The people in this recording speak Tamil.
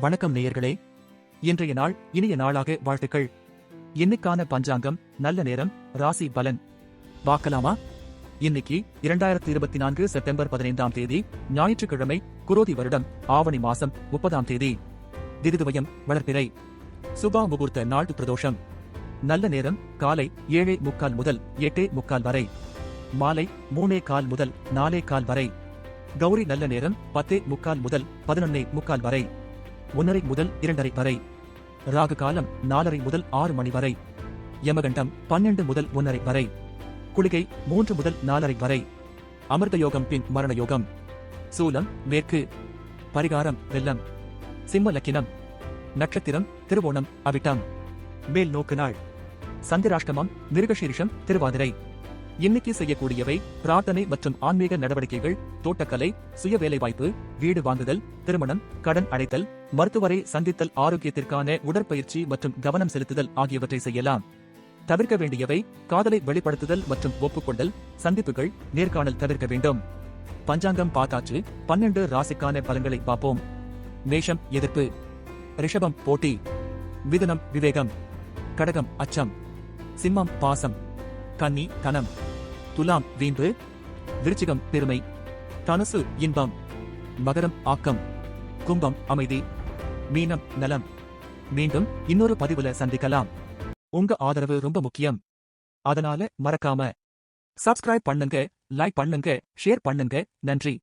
வணக்கம் நேயர்களே. இன்றைய நாள் இனிய நாளாக வாழ்த்துக்கள். இன்னைக்கான பஞ்சாங்கம் நல்ல நேரம் ராசி பலன். பார்க்கலாமா? இன்னைக்கு இரண்டாயிரத்தி இருபத்தி நான்கு செப்டம்பர் பதினைந்தாம் தேதி ஞாயிற்றுக்கிழமை குரோதி வருடம் ஆவணி மாசம் முப்பதாம் தேதி. திருதுவயம் வளர்ப்பிறை சுபா முகூர்த்த நாள் பிரதோஷம் நல்ல நேரம் காலை ஏழே முக்கால் முதல் எட்டே முக்கால் வரை. மாலை மூணே கால் முதல் நாலே கால் வரை. கௌரி நல்ல நேரம் பத்தே முக்கால் முதல் பதினொன்னே முக்கால் வரை. ஒன்னரை முதல் இரண்டரை வரை. ராகு காலம் நாலரை முதல் ஆறு மணி வரை. யமகண்டம் பன்னெண்டு முதல் ஒன்னரை வரை. குளிகை மூன்று முதல் நாலரை வரை. அமிர்த யோகம் பின் மரண யோகம். சூலம் மேற்கு. பரிகாரம் வெள்ளம். சிம்ம லக்கினம். நட்சத்திரம் திருவோணம் அவிட்டம். மேல் நோக்கு நாள். சந்திராஷ்டமம் மிருகசீரிஷம் திருவாதிரை. இன்னைக்கு செய்யக்கூடியவை பிரார்த்தனை மற்றும் ஆன்மீக நடவடிக்கைகள் தோட்டக்கலை சுய வேலைவாய்ப்பு வீடு வாங்குதல் திருமணம் கடன் அடைத்தல் மருத்துவரை சந்தித்தல் ஆரோக்கியத்திற்கான உடற்பயிற்சி மற்றும் கவனம் செலுத்துதல் ஆகியவற்றை செய்யலாம். தவிர்க்க வேண்டியவை காதலை வெளிப்படுத்துதல் மற்றும் ஒப்புக்கொண்டல் சந்திப்புகள் நேர்காணல் தவிர்க்க வேண்டும். பஞ்சாங்கம் பார்த்தாச்சு பன்னெண்டு ராசிக்கான பலன்களை பார்ப்போம். மேஷம் எதிர்ப்பு. ரிஷபம் போட்டி. மிதுனம் விவேகம். கடகம் அச்சம். சிம்மம் பாசம். கன்னி தனம். துலாம் வீம்பு விருச்சிகம் பெருமை. தனுசு இன்பம். மகரம் ஆக்கம். கும்பம் அமைதி. மீனம் நலம். மீண்டும் இன்னொரு பதிவுல சந்திக்கலாம். உங்க ஆதரவு ரொம்ப முக்கியம். அதனால மறக்காம. சப்ஸ்கிரைப் பண்ணுங்க லைக் பண்ணுங்க ஷேர் பண்ணுங்க. நன்றி.